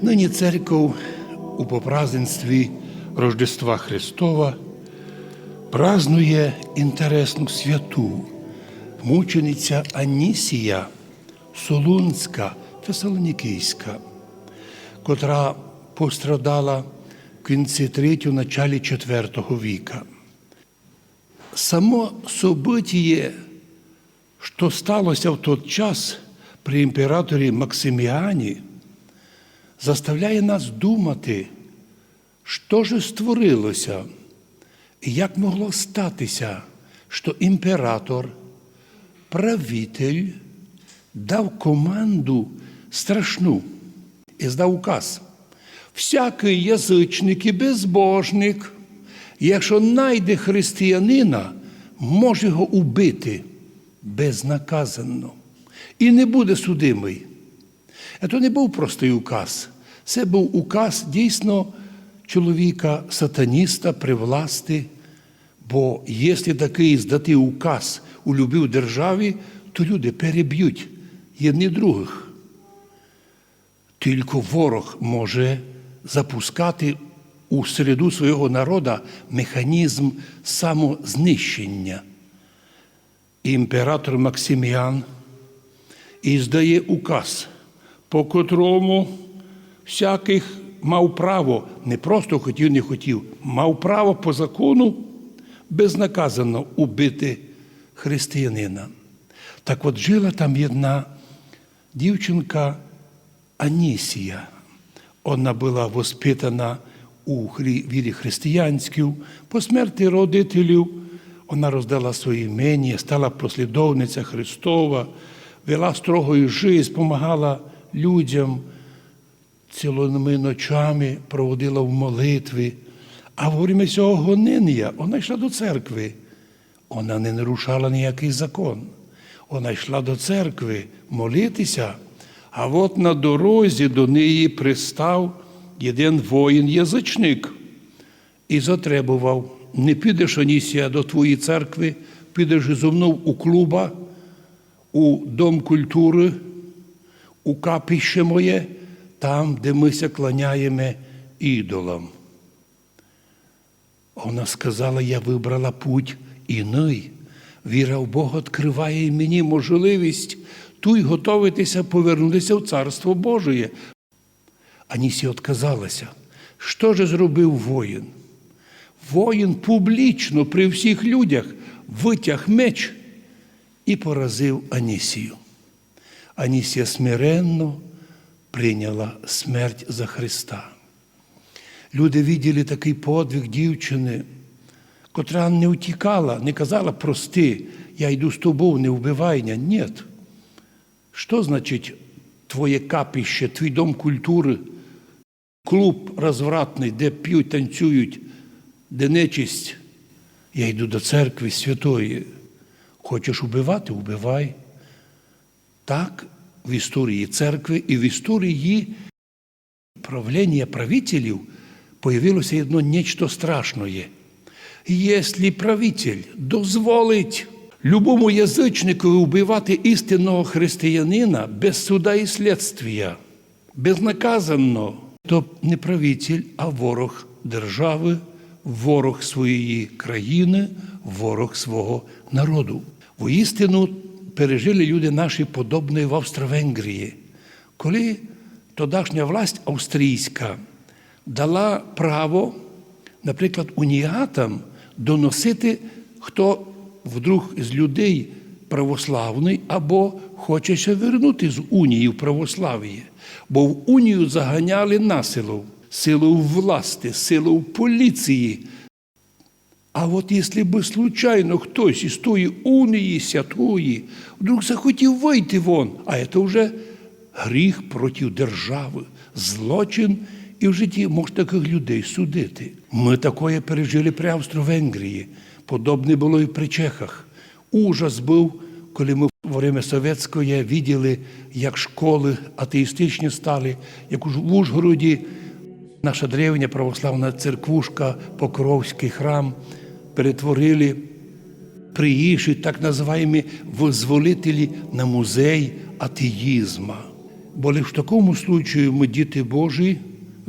Нині церков у попразденстві Рождества Христова празнує інтересну святу мучениця Анісія Солунська Фесалонікійська, котра пострадала в кінці 3 началі 4 віка. Само событие, що сталося в той час при імператорі Максиміані, заставляє нас думати, що ж створилося, і як могло статися, що імператор, правитель дав команду страшну і здав указ. Всякий язичник і безбожник, якщо найде християнина, може його убити безнаказано і не буде судимий. Це не був простий указ. Це був указ дійсно чоловіка сатаніста при власти. Бо якщо такий здати указ у любій державі, то люди переб'ють єдні других. Тільки ворог може запускати у середу свого народу механізм самознищення. Імператор Максиміан і здає указ, по котрому всяких мав право, не просто хотів, не хотів, мав право по закону безнаказано убити християнина. Так от жила там одна дівчинка Анісія. Вона була воспитана у вірі християнській. По смерті родителів вона роздала свої імені, стала послідовниця Христова, вела строгою життя, допомагала людям, цілими ночами проводила в молитві. А во время цього гонення вона йшла до церкви. Вона не нарушала ніякий закон. Вона йшла до церкви молитися, а от на дорозі до неї пристав один воїн-язичник і затребував, не підеш, Анісія, до твоєї церкви, підеш зо мною у клуба, у Дом культури, у капіще моє, там, де ми ся кланяємо ідолам. Вона сказала, я вибрала путь іний. Віра в Бога відкриває мені можливість ту й готуватися повернутися в Царство Божеє. Анісія відказалася. Що ж зробив воїн? Воїн публічно при всіх людях витяг меч і поразив Анісію. Анісія смиренно прийняла смерть за Христа. Люди виділи такий подвиг дівчини, котра не утікала, не казала прости, я йду з тобою, не вбивайня. Ні. Що значить твоє капіще, твій дом культури, клуб розвратний, де п'ють, танцюють, де нечисть? Я йду до церкви святої. Хочеш убивати, убивай. Так в історії церкви і в історії правління правителів появилося одно нечто страшное. Якщо правитель дозволить любому язичникові вбивати істинного християнина без суда і слідствия, безнаказано, то не правитель, а ворог держави, ворог своєї країни, ворог свого народу. Воістину пережили люди наші подобної в Австро-Венгрії, коли тодашня власть австрійська дала право, наприклад, уніатам доносити, хто вдруг з людей православний або хоче ще вернути з унії в православ'я. Бо в унію заганяли насилу, силу власти, силу поліції. А от якщо би случайно хтось із тої унії святої вдруг захотів вийти вон, а це вже гріх проти держави, злочин, і в житті може таких людей судити. Ми такое пережили при Австро-Венгрії. Подобне було і при Чехах. Ужас був, коли ми во время совєтської виділи, як школи атеїстичні стали, як в Ужгороді наша древня православна церквушка, Покровський храм перетворили приїжджі, так називаємо визволителі на музей атеїзма. Бо лише в такому случаю ми діти Божі,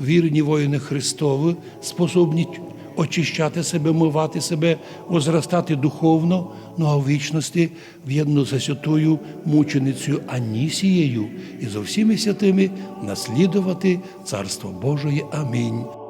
вірні воїни Христові, способні очищати себе, мивати себе, возростати духовно, ну а в вічності в'єдно за святою мученицею Анісією і за всіми святими наслідувати Царство Божої. Амінь.